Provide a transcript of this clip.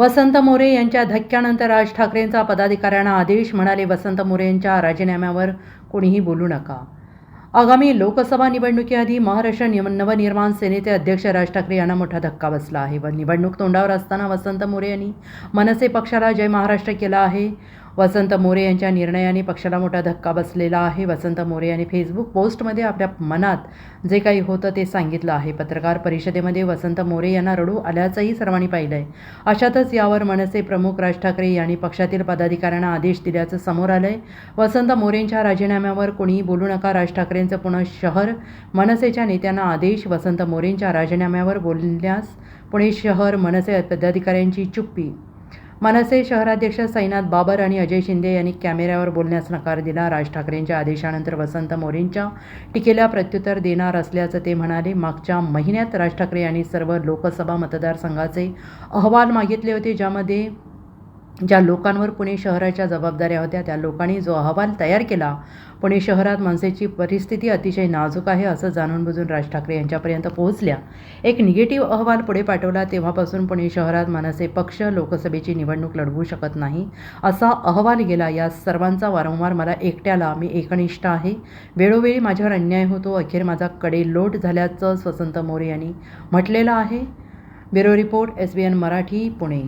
वसंत मोरे यांच्या धक्क्यानंतर राज ठाकरेंचा पदाधिकाऱ्यांना आदेश म्हणाले वसंत मोरे यांच्या राजीनाम्यावर कोणीही बोलू नका. आगामी लोकसभा निवडणुकीआधी महाराष्ट्र निव नवनिर्माण सेनेचे अध्यक्ष राज ठाकरे यांना मोठा धक्का बसला आहे. व निवडणूक तोंडावर असताना वसंत मोरे यांनी मनसे पक्षाला जय महाराष्ट्र केला आहे. वसंत मोरे यांच्या निर्णयाने पक्षाला मोठा धक्का बसलेला आहे. वसंत मोरे यांनी फेसबुक पोस्टमध्ये आपल्या मनात जे काही होतं ते सांगितलं आहे. पत्रकार परिषदेमध्ये वसंत मोरे यांना रडू आल्याचंही सर्वांनी पाहिलं आहे अशातच यावर मनसे प्रमुख राज ठाकरे यांनी पक्षातील पदाधिकाऱ्यांना आदेश दिल्याचं समोर आलं आहे वसंत मोरेंच्या राजीनाम्यावर कोणीही बोलू नका. राज ठाकरेंचं पुणे शहर. मनसेच्या नेत्यांना आदेश वसंत मोरेंच्या राजीनाम्यावर बोलण्यास पुणे शहर मनसे पदाधिकाऱ्यांची चुप्पी मनसे शहराध्यक्ष सैनात बाबर आणि अजय शिंदे यांनी कॅमेऱ्यावर बोलण्यास नकार दिला. राज ठाकरेंच्या आदेशानंतर वसंत मोरेंच्या टीकेला प्रत्युत्तर देणार असल्याचं ते म्हणाले. मागच्या महिन्यात राज ठाकरे यांनी सर्व लोकसभा मतदारसंघाचे अहवाल मागितले होते ज्यामध्ये ज्या लोकांवर पुणे शहराच्या जबाबदाऱ्या होत्या त्या लोकांनी जो अहवाल तयार केला पुणे शहरात मनसेची परिस्थिती अतिशय नाजूक आहे असं जाणून बुजून राज ठाकरे यांच्यापर्यंत पोहोचल्या. एक निगेटिव्ह अहवाल पुढे पाठवला तेव्हापासून पुणे शहरात मनसे पक्ष लोकसभेची निवडणूक लढवू शकत नाही. असा अहवाल गेला या सर्वांचा वारंवार मला एकट्याला मी एकनिष्ठ आहे. वेळोवेळी माझ्यावर अन्याय होतो अखेर माझा कडे लोट झाल्याचं वसंत मोरे यांनी म्हटलेलं आहे. Bureau report S B N Marathi Pune.